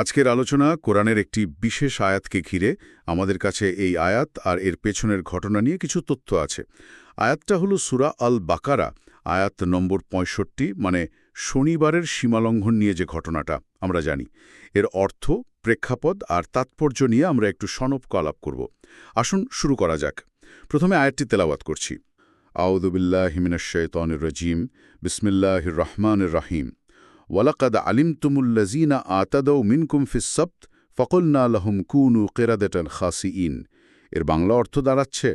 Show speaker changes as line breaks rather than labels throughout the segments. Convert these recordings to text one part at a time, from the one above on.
আজকের আলোচনা কোরআনের একটি বিশেষ আয়াতকে ঘিরে। আমাদের কাছে এই আয়াত আর এর পেছনের ঘটনা নিয়ে কিছু তথ্য আছে। আয়াতটা হলো সুরা আল বাকারা আয়াত নম্বর পঁয়ষট্টি মানে শনিবারের সীমালঙ্ঘন নিয়ে যে ঘটনাটা, আমরা জানি। এর অর্থ প্রেক্ষাপদ আর তাৎপর্য নিয়ে আমরা একটু সনব আলাপ করব। আসুন শুরু করা যাক। প্রথমে আয়াতটি তেলাওয়াত করছি। আউদুবিল্লাহ হিমিনশৈতনের রজিম, বিসমিল্লাহির রহমান রাহিম। ওয়ালাকাদ আলিমতুমুল্লাজিনা আতাদৌ মিনকুম ফিসপ্ত ফকলনা লহুম কুনু কেরাদেটান খাসিইন এর বাংলা অর্থ দাঁড়াচ্ছে,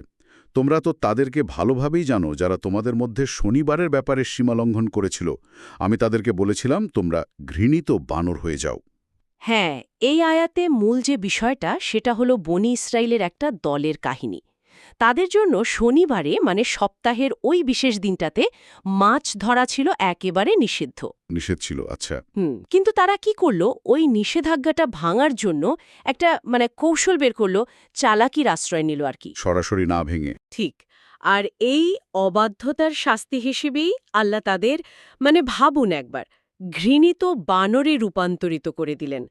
তোমরা তো তাদেরকে ভালোভাবেই জানো যারা তোমাদের মধ্যে শনিবারের ব্যাপারে সীমালঙ্ঘন করেছিল। আমি তাদেরকে বলেছিলাম, তোমরা ঘৃণিত বানর হয়ে যাও।
হ্যাঁ এই আয়াতে মূল যে বিষয়টা, সেটা হলো বনি ইসরায়েলের একটা দলের কাহিনী। তাদের জন্য শনিবারে মানে সপ্তাহের ওই বিশেষ দিনটাতে মাছ ধরা ছিল একেবারে নিষিদ্ধ।
নিষেধ ছিল আচ্ছা।
হুম কিন্তু তারা কি করল? ওই নিষেধাজ্ঞাটা ভাঙার জন্য একটা মানে কৌশল বের করল চালাকির আশ্রয় নিল আর কি।
সরাসরি না ভেঙে।
ঠিক। আর এই অবাধ্যতার শাস্তি হিসেবেই আল্লাহ তাদের মানে ভাবুন একবার ঘৃণিত বানরে রূপান্তরিত করে দিলেন।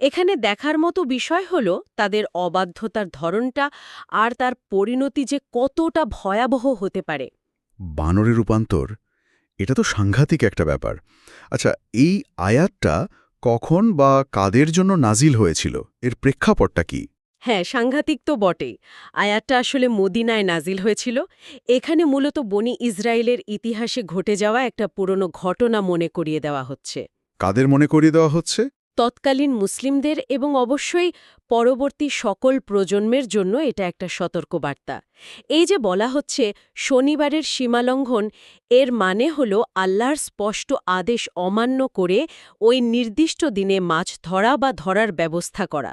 এখানে দেখার মতো বিষয় হল তাদের অবাধ্যতার ধরনটা আর তার পরিণতি যে কতটা ভয়াবহ হতে পারে।
বানরের রূপান্তর? এটা তো সাংঘাতিক একটা ব্যাপার। আচ্ছা এই আয়াতটা কখন বা কাদের জন্য নাজিল হয়েছিল? এর প্রেক্ষাপটটা কি?
হ্যাঁ সাংঘাতিক তো বটেই। আয়াতটা আসলে মদিনায় নাজিল হয়েছিল। এখানে মূলত বনি ইসরায়েলের ইতিহাসে ঘটে যাওয়া একটা পুরনো ঘটনা মনে করিয়ে দেওয়া হচ্ছে।
কাদের মনে করিয়ে দেওয়া হচ্ছে?
তৎকালীন মুসলিমদের এবং অবশ্যই পরবর্তী সকল প্রজন্মের জন্য এটা একটা সতর্কবার্তা। এই যে বলা হচ্ছে শনিবারের সীমালঙ্ঘন এর মানে হল আল্লাহর স্পষ্ট আদেশ অমান্য করে ওই নির্দিষ্ট দিনে মাছ ধরা বা ধরার ব্যবস্থা করা।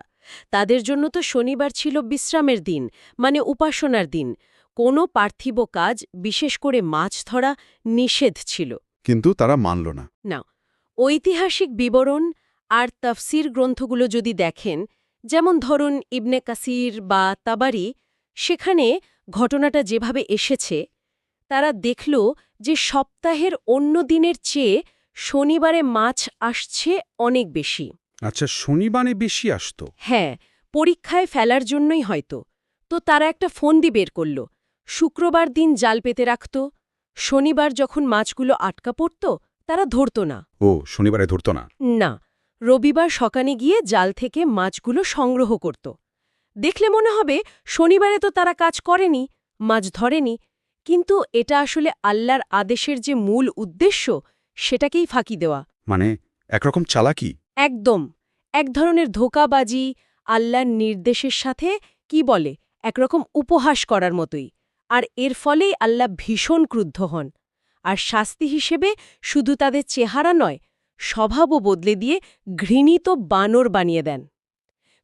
তাদের জন্য তো শনিবার ছিল বিশ্রামের দিন মানে উপাসনার দিন। কোনো পার্থিব কাজ বিশেষ করে মাছ ধরা নিষেধ ছিল।
কিন্তু তারা মানল না।
না ঐতিহাসিক বিবরণ আর তফসির গ্রন্থগুলো যদি দেখেন যেমন ধরুন ইবনে কাসির বা তাবারি সেখানে ঘটনাটা যেভাবে এসেছে তারা দেখল যে সপ্তাহের অন্য দিনের চেয়ে শনিবারে মাছ আসছে অনেক বেশি।
আচ্ছা শনিবারে বেশি আসতো?
হ্যাঁ পরীক্ষায় ফেলার জন্যই হয়তো। তো তারা একটা ফন্দি বের করল শুক্রবার দিন জাল পেতে রাখত শনিবার যখন মাছগুলো আটকা পড়ত তারা ধরত না।
ও শনিবারে ধরতো না?
না রবিবার সকালে গিয়ে জাল থেকে মাছগুলো সংগ্রহ করত। দেখলে মনে হবে শনিবারে তো তারা কাজ করেনি মাছ ধরেনি কিন্তু এটা আসলে আল্লাহর আদেশের যে মূল উদ্দেশ্য সেটাকেই ফাঁকি দেওয়া।
মানে একরকম চালাকি?
একদম। এক ধরনের ধোকাবাজি আল্লাহর নির্দেশের সাথে কি বলে একরকম উপহাস করার মতোই। আর এর ফলেই আল্লাহ ভীষণ ক্রুদ্ধ হন। আর শাস্তি হিসেবে শুধু তাদের চেহারা নয় স্বভাবও বদলে দিয়ে ঘৃণিত বানর বানিয়ে দেন।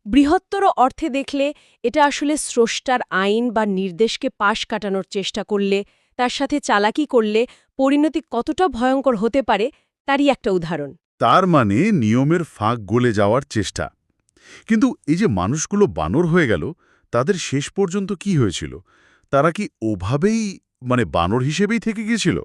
বৃহত্তর অর্থে দেখলে এটা আসলে স্রষ্টার আইন বা নির্দেশকে পাশ কাটানোর চেষ্টা করলে, তার সাথে চালাকি করলে পরিণতি কতটা ভয়ঙ্কর হতে পারে তারই একটা উদাহরণ।
তার মানে নিয়মের ফাঁক গলে যাওয়ার চেষ্টা। কিন্তু এই যে মানুষগুলো বানর হয়ে গেল, তাদের শেষ পর্যন্ত কি হয়েছিল? তারা কি ওভাবেই মানে বানর হিসেবেই থেকে গিয়েছিল?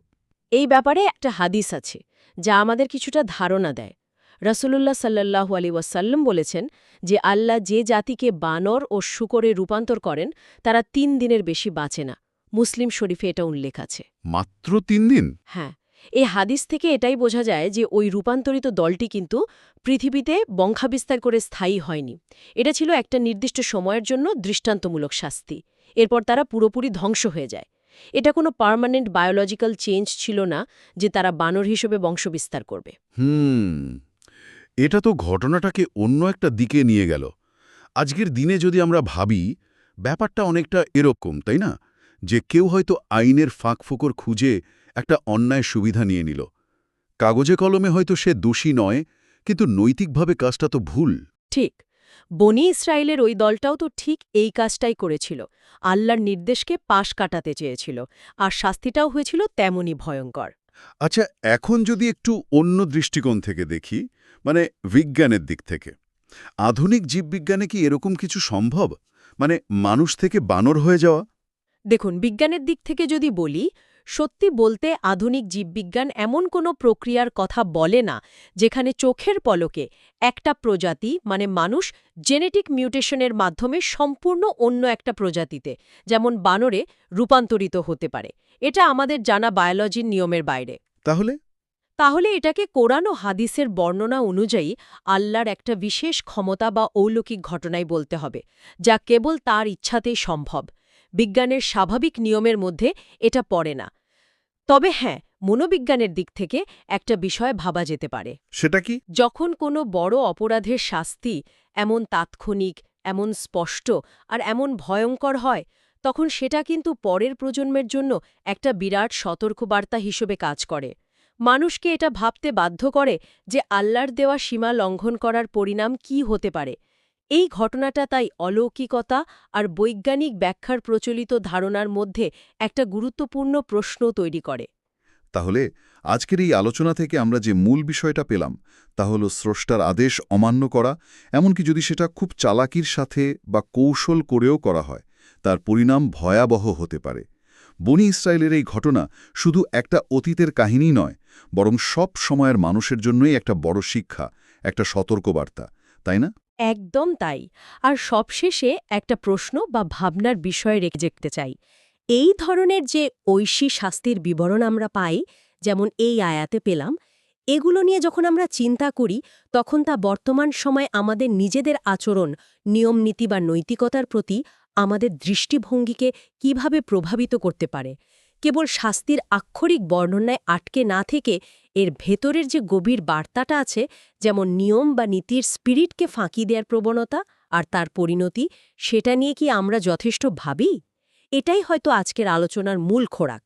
এই ব্যাপারে একটা হাদিস আছে যা আমাদের কিছুটা ধারণা দেয়। রসুল্লাহ সাল্লাহু আলী ওয়াসাল্লাম বলেছেন যে আল্লাহ যে জাতিকে বানর ও শুকরে রূপান্তর করেন তারা তিন দিনের বেশি বাঁচে না। মুসলিম শরীফে এটা উল্লেখ আছে।
মাত্র তিন দিন?
হ্যাঁ এই হাদিস থেকে এটাই বোঝা যায় যে ওই রূপান্তরিত দলটি কিন্তু পৃথিবীতে বংশাবিস্তার করে স্থায়ী হয়নি। এটা ছিল একটা নির্দিষ্ট সময়ের জন্য দৃষ্টান্তমূলক শাস্তি। এরপর তারা পুরোপুরি ধ্বংস হয়ে যায়। এটা কোনো পার্মানেন্ট বায়োলজিক্যাল চেঞ্জ ছিল না যে তারা বানর হিসেবে বংশবিস্তার করবে।
হুম এটা তো ঘটনাটাকে অন্য একটা দিকে নিয়ে গেল। আজকের দিনে যদি আমরা ভাবি ব্যাপারটা অনেকটা এরকম তাই না? যে কেউ হয়তো আইনের ফাঁকফোকর খুঁজে একটা অন্যায় সুবিধা নিয়ে নিল। কাগজে কলমে হয়তো সে দোষী নয় কিন্তু নৈতিকভাবে কাজটা তো ভুল।
ঠিক। বনি ইসরায়েলের ওই দলটাও তো ঠিক এই কাজটাই করেছিল। আল্লাহর নির্দেশকে পাশ কাটাতে চেয়েছিল আর শাস্তিটাও হয়েছিল তেমনই ভয়ঙ্কর।
আচ্ছা এখন যদি একটু অন্য দৃষ্টিকোণ থেকে দেখি মানে বিজ্ঞানের দিক থেকে আধুনিক জীববিজ্ঞানে কি এরকম কিছু সম্ভব? মানে মানুষ থেকে বানর হয়ে যাওয়া?
দেখুন বিজ্ঞানের দিক থেকে যদি বলি সত্যি বলতে আধুনিক জীববিজ্ঞান এমন কোনো প্রক্রিয়ার কথা বলে না যেখানে চোখের পলকে একটা প্রজাতি মানে মানুষ জেনেটিক মিউটেশনের মাধ্যমে সম্পূর্ণ অন্য একটা প্রজাতিতে যেমন বানরে রূপান্তরিত হতে পারে। এটা আমাদের জানা বায়োলজির নিয়মের বাইরে।
তাহলে?
তাহলে এটাকে কোরআন ও হাদিসের বর্ণনা অনুযায়ী আল্লাহর একটা বিশেষ ক্ষমতা বা অলৌকিক ঘটনাই বলতে হবে যা কেবল তার ইচ্ছাতেই সম্ভব। বিজ্ঞানের স্বাভাবিক নিয়মের মধ্যে এটা পড়ে না। তবে হ্যাঁ মনোবিজ্ঞানের দিক থেকে একটা বিষয় ভাবা যেতে পারে।
সেটা কি?
যখন কোনো বড় অপরাধের শাস্তি এমন তাৎক্ষণিক এমন স্পষ্ট আর এমন ভয়ঙ্কর হয় তখন সেটা কিন্তু পরের প্রজন্মের জন্য একটা বিরাট সতর্কবার্তা হিসেবে কাজ করে। মানুষকে এটা ভাবতে বাধ্য করে যে আল্লাহর দেওয়া সীমা লঙ্ঘন করার পরিণাম কি হতে পারে। এই ঘটনাটা তাই অলৌকিকতা আর বৈজ্ঞানিক ব্যাখ্যার প্রচলিত ধারণার মধ্যে একটা গুরুত্বপূর্ণ প্রশ্ন তৈরি করে।
তাহলে আজকের এই আলোচনা থেকে আমরা যে মূল বিষয়টা পেলাম, তা হল স্রষ্টার আদেশ অমান্য করা, এমনকি যদি সেটা খুব চালাকির সাথে বা কৌশল করেও করা হয়, তার পরিণাম ভয়াবহ হতে পারে। বনি ইসরায়েলের এই ঘটনা শুধু একটা অতীতের কাহিনী নয়, বরং সব সময়ের মানুষের জন্যই একটা বড় শিক্ষা, একটা সতর্কবার্তা, তাই না?
একদম তাই। আর সবশেষে একটা প্রশ্ন বা ভাবনার বিষয় রেখে যেতে চাই। এই ধরনের যে ঐশী শাস্তির বিবরণ আমরা পাই, যেমন এই আয়াতে পেলাম, এগুলো নিয়ে যখন আমরা চিন্তা করি, তখন তা বর্তমান সময় আমাদের নিজেদের আচরণ নিয়মনীতি বা নৈতিকতার প্রতি আমাদের দৃষ্টিভঙ্গিকে কীভাবে প্রভাবিত করতে পারে। কেবল শাস্তির আক্ষরিক বর্ণনায় আটকে না থেকে এর ভেতরের যে গভীর বার্তাটা আছে, যেমন নিয়ম বা নীতির স্পিরিটকে ফাঁকি দেওয়ার প্রবণতা আর তার পরিণতি, সেটা নিয়ে কি আমরা যথেষ্ট ভাবি? এটাই হয়তো আজকের আলোচনার মূল খোরাক।